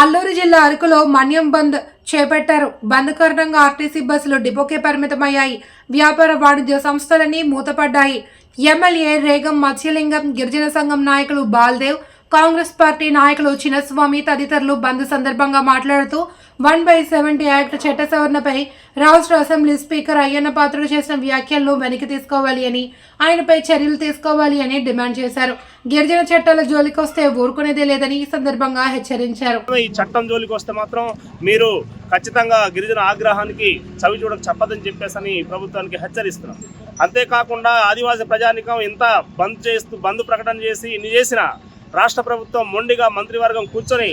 అల్లూరు జిల్లా అరకులో మన్యం బంద్ చేపట్టారు. బంద్ కారణంగా ఆర్టీసీ బస్సులు డిపోకే పరిమితమయ్యాయి. వ్యాపార వాణిజ్య సంస్థలన్నీ మూతపడ్డాయి. ఎమ్మెల్యే రేగం మత్స్యలింగం గిరిజన సంఘం నాయకులు బాల్దేవ్ కాంగ్రెస్ పార్టీ నాయకులు చిన్నస్వామి తదితరులు బంద్ సందర్భంగా మాట్లాడుతూ వన్ బై సెవెంటీ యాక్ట్ చట్ట సవరణపై రాష్ట్ర అసెంబ్లీ స్పీకర్ అయ్యన్న పాత్రుడు చేసిన వ్యాఖ్యలను వెనక్కి తీసుకోవాలి అని ఆయనపై చర్యలు తీసుకోవాలి అని డిమాండ్ చేశారు. గిరిజన చట్టాల జోలికొస్తే ఊరుకునేదే లేదని ఈ సందర్భంగా హెచ్చరించారు. ఈ చట్టం జోలికి వస్తే మాత్రం మీరు ఖచ్చితంగా గిరిజన ఆగ్రహానికి చవి చూడక చెప్పదని చెప్పేసి ప్రభుత్వానికి హెచ్చరిస్తున్నాం. అంతేకాకుండా ఆదివాసీ ప్రజానికం ఇంత బంద్ చేస్తూ బంద్ ప్రకటన చేసి ఇన్ని చేసిన రాష్ట్ర ప్రభుత్వం మొండిగా మంత్రివర్గం కూర్చొని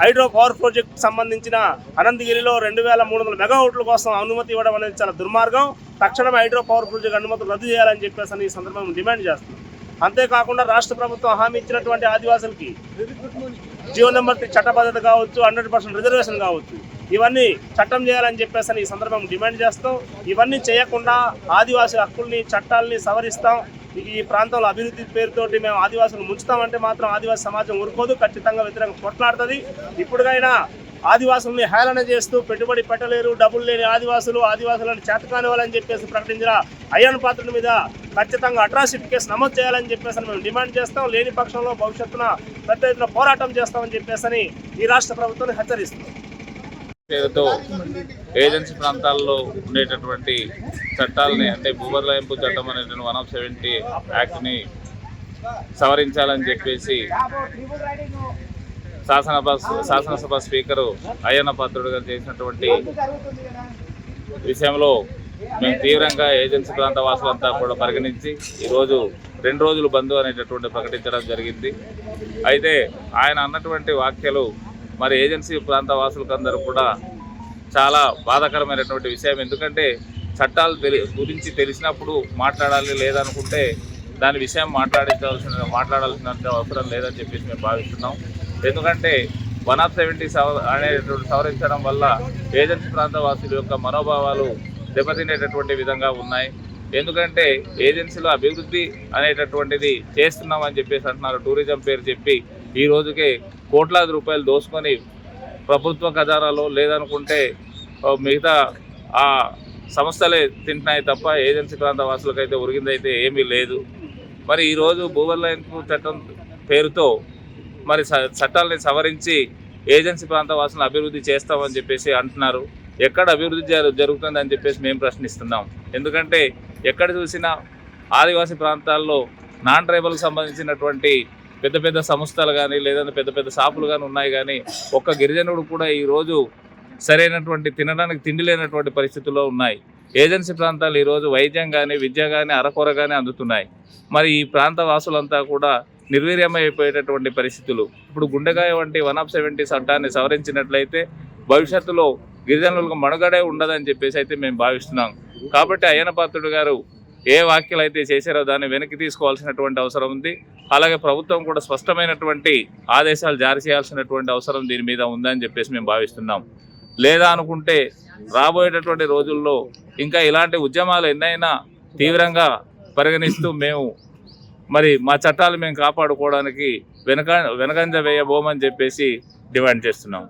హైడ్రో పవర్ ప్రాజెక్ట్ సంబంధించిన అనంతగిరిలో రెండు వేల మూడు వందల మెగావాట్ల కోసం అనుమతి ఇవ్వడం అనేది చాలా దుర్మార్గం. తక్షణమే హైడ్రో పవర్ ప్రాజెక్ట్ అనుమతులు రద్దు చేయాలని చెప్పేసి ఈ సందర్భంగా డిమాండ్ చేస్తున్నాం. అంతేకాకుండా రాష్ట్ర ప్రభుత్వం హామీ ఇచ్చినటువంటి ఆదివాసులకి జియో నెంబర్ చట్టబద్ధత కావచ్చు హండ్రెడ్ పర్సెంట్ రిజర్వేషన్ కావచ్చు. ఇవన్నీ చట్టం చేయాలని చెప్పేసి ఈ సందర్భం డిమాండ్ చేస్తాం ఇవన్నీ చేయకుండా ఆదివాసీ హక్కుల్ని చట్టాలని సవరిస్తాం. ఈ ప్రాంతంలో అభివృద్ధి పేరుతోటి మేము ఆదివాసులు ముంచుతామంటే మాత్రం ఆదివాసీ సమాజం ఊరుకోదు ఖచ్చితంగా వ్యతిరేకంగా కొట్లాడుతుంది. ఇప్పుడుకైనా ఆదివాసుల్ని హేళన చేస్తూ పెట్టుబడి పెట్టలేరు డబ్బులు లేని ఆదివాసులు ఆదివాసులను చేతకాని వాళ్ళని చెప్పేసి ప్రకటించిన అయ్యన్ పాత్రుల మీద ఖచ్చితంగా అట్రాసిటీ కేసు నమోదు చేయాలని చెప్పేసి మేము డిమాండ్ చేస్తాం. లేని పక్షంలో భవిష్యత్తున పెద్ద ఎత్తున పోరాటం చేస్తామని చెప్పేసి ఈ రాష్ట్ర ప్రభుత్వాన్ని హెచ్చరిస్తున్నాం. పేరుతో ఏజెన్సీ ప్రాంతాల్లో ఉండేటటువంటి చట్టాలని అంటే భూబదలాయింపు చట్టం అనేటువంటి వన్ ఆఫ్ సెవెంటీ యాక్ట్ని సవరించాలని చెప్పేసి శాసనసభ శాసనసభ స్పీకరు అయ్యన్న పాత్రుడు గారు చేసినటువంటి విషయంలో మేము తీవ్రంగా ఏజెన్సీ ప్రాంత వాసులంతా కూడా పరిగణించి ఈరోజు రెండు రోజులు బంధు అనేటటువంటి ప్రకటించడం జరిగింది. అయితే ఆయన అన్నటువంటి వ్యాఖ్యలు మరి ఏజెన్సీ ప్రాంత వాసులకందరూ కూడా చాలా బాధాకరమైనటువంటి విషయం. ఎందుకంటే చట్టాలు తెలి గురించి తెలిసినప్పుడు మాట్లాడాలి లేదనుకుంటే దాని విషయం మాట్లాడించాల్సిన మాట్లాడాల్సిన అవసరం లేదని చెప్పేసి మేము భావిస్తున్నాం. ఎందుకంటే వన్ ఆఫ్ సెవెంటీ సవ అనేటువంటి సవరించడం వల్ల ఏజెన్సీ ప్రాంత వాసుల యొక్క మనోభావాలు దెబ్బతినేటటువంటి విధంగా ఉన్నాయి. ఎందుకంటే ఏజెన్సీలో అభివృద్ధి అనేటటువంటిది చేస్తున్నామని చెప్పేసి అంటున్నారు. టూరిజం పేరు చెప్పి ఈ రోజుకే కోట్లాది రూపాయలు దోసుకొని ప్రభుత్వ ఖజానాలో లేదనుకుంటే మిగతా ఆ సంస్థలే తింటున్నాయి తప్ప ఏజెన్సీ ప్రాంత వాసులకైతే ఉరిగిందైతే ఏమీ లేదు. మరి ఈరోజు భూబదలాయింపు చట్టం పేరుతో మరి చట్టాలని సవరించి ఏజెన్సీ ప్రాంత వాసులను అభివృద్ధి చేస్తామని చెప్పేసి అంటున్నారు. ఎక్కడ అభివృద్ధి జరుగుతుంది జరుగుతుందని చెప్పేసి మేము ప్రశ్నిస్తున్నాం. ఎందుకంటే ఎక్కడ చూసినా ఆదివాసీ ప్రాంతాల్లో నాన్ ట్రైబల్కి సంబంధించినటువంటి పెద్ద పెద్ద సంస్థలు కానీ లేదంటే పెద్ద పెద్ద షాపులు కానీ ఉన్నాయి కానీ ఒక్క గిరిజనుడు కూడా ఈరోజు సరైనటువంటి తినడానికి తిండి లేనటువంటి పరిస్థితుల్లో ఉన్నాయి. ఏజెన్సీ ప్రాంతాలు ఈరోజు వైద్యం కానీ విద్య కానీ అరకొర కానీ అందుతున్నాయి. మరి ఈ ప్రాంత వాసులంతా కూడా నిర్వీర్యమైపోయేటటువంటి పరిస్థితులు. ఇప్పుడు గుండెగాయ వంటి వన్ ఆఫ్ సెవెంటీ చట్టాన్ని సవరించినట్లయితే భవిష్యత్తులో గిరిజనులకు మనుగడే ఉండదని చెప్పేసి అయితే మేము భావిస్తున్నాం. కాబట్టి అయ్యన పాత్రుడు గారు ఏ వ్యాఖ్యలు అయితే చేశారో దాన్ని వెనక్కి తీసుకోవాల్సినటువంటి అవసరం ఉంది. అలాగే ప్రభుత్వం కూడా స్పష్టమైనటువంటి ఆదేశాలు జారీ చేయాల్సినటువంటి అవసరం దీని మీద ఉందని చెప్పేసి మేము భావిస్తున్నాం. లేదా అనుకుంటే రాబోయేటటువంటి రోజుల్లో ఇంకా ఇలాంటి ఉద్యమాలు ఎన్నైనా తీవ్రంగా పరిగణిస్తూ మేము మరి మా చట్టాలు మేము కాపాడుకోవడానికి వెనక వెనకంజ వేయబోమని చెప్పేసి డిమాండ్ చేస్తున్నాం.